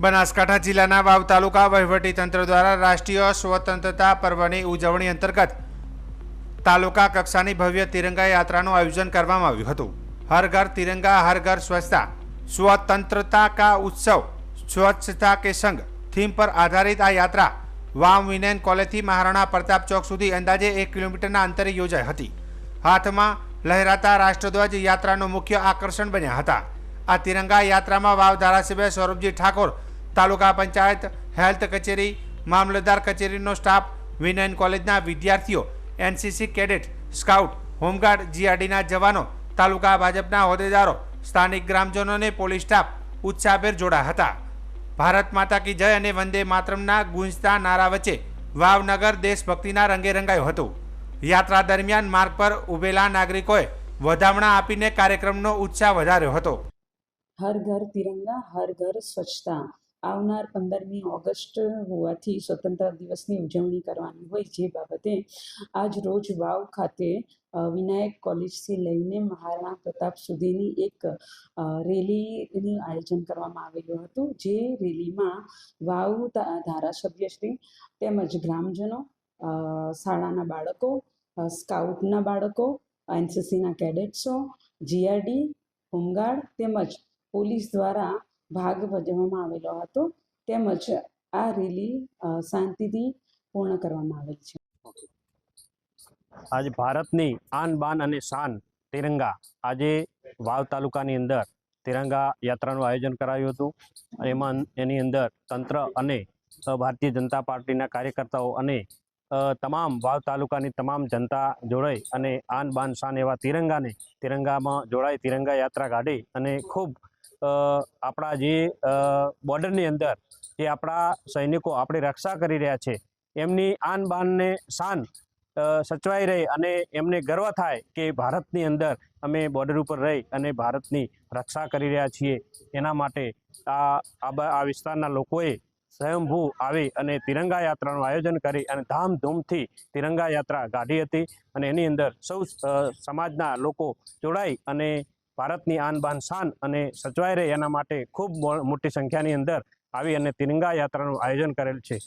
બનાસકાંઠા જિલ્લાના વાવ તાલુકા વહીવટી તંત્ર દ્વારા રાષ્ટ્રીય સ્વતંત્રતા પર્વની ઉજવણી અંતર્ગત તાલુકા કક્ષાની ભવ્ય તિરંગા યાત્રાનું આયોજન કરવામાં આવ્યું હતું. હર ઘર તિરંગા, હર ઘર સ્વચ્છતા, સ્વતંત્રતા કા ઉત્સવ, સ્વચ્છતા કે સંઘ, થીમ પર આધારિત આ યાત્રા વાવ વિનયન કોલેજથી મહારાણા પ્રતાપ ચોક સુધી અંદાજે એક કિલોમીટરના અંતરે યોજાઈ હતી. હાથમાં લહેરાતા રાષ્ટ્રધ્વજ યાત્રાનું મુખ્ય આકર્ષણ બન્યા હતા. આ તિરંગા યાત્રામાં વાવ ધારાસભ્ય સૌરભજી ઠાકોર તાલુકા પંચાયત, હેલ્થ કચેરી, મામલતદાર કચેરીનો સ્ટાફ, વિનયન કોલેજના વિદ્યાર્થીઓ, NCC cadet, scout, home guard, જીઆરડીના જવાનો, તાલુકા ભાજપના હોદ્દેદારો, સ્થાનિક ગ્રામજનોને પોલીસ સ્ટાફ ઉત્સાહભેર જોડાયા હતા. ભારત માતા કી જય અને વંદે માતરમના ગુંજતા નારા વચ્ચે વાવનગર દેશભક્તિના રંગે રંગાયું હતું. યાત્રા દરમિયાન માર્ગ પર ઉભેલા નાગરિકોએ વધામણા આપીને કાર્યક્રમનો ઉત્સાહ વધાર્યો હતો. હર ઘર તિરંગા, હર ઘર સ્વચ્છતા. આવનાર પંદરમી ઓગસ્ટ હોવાથી સ્વતંત્ર દિવસની ઉજવણી કરવાની હોય જે બાબતે આજ રોજ વાવ ખાતે વિનાયક કોલેજથી લઈને મહારાણા પ્રતાપ સુધીની એક રેલીનું આયોજન કરવામાં આવેલું હતું. જે રેલીમાં વાવ ધારાસભ્યશ્રી તેમજ ગ્રામજનો શાળાના બાળકો સ્કાઉટના બાળકો, એનસીસીના કેડેટ્સો, જીઆરડી, હોમગાર્ડ તેમજ પોલીસ દ્વારા ભાગ ભજવવામાં આવેલો હતો. તેમજ આ રેલી શાંતિથી પૂર્ણ કરવામાં આવેલ છે. આજે ભારતની આન બાન અને શાન તિરંગા આજે વાવ તાલુકાની અંદર તિરંગા યાત્રાનું આયોજન કરાયું હતું. એમાં એની અંદર તંત્ર અને ભારતીય જનતા પાર્ટીના કાર્યકર્તાઓ અને તમામ વાવ તાલુકાની તમામ જનતા જોડાઈ અને આન બાન શાન એવા તિરંગાને, તિરંગામાં જોડાઈ તિરંગા યાત્રા કાઢી અને ખૂબ આપણા જે બોર્ડરની અંદર જે આપણા સૈનિકો આપણી રક્ષા કરી રહ્યા છે, એમની આન બાનને શાન સચવાઈ રહે અને એમને ગર્વ થાય કે ભારતની અંદર અમે બોર્ડર ઉપર રહી અને ભારતની રક્ષા કરી રહ્યા છીએ. એના માટે આ આ વિસ્તારના લોકોએ સ્વયંભૂ આવી અને તિરંગા યાત્રાનું આયોજન કરી અને ધામધૂમથી તિરંગા યાત્રા કાઢી હતી અને એની અંદર સૌ સમાજના લોકો જોડાઈ અને ભારતની આન બાન શાન અને સચવાઈ રહે એના માટે ખૂબ મોટી સંખ્યાની અંદર આવી અને તિરંગા યાત્રાનું આયોજન કરેલ છે.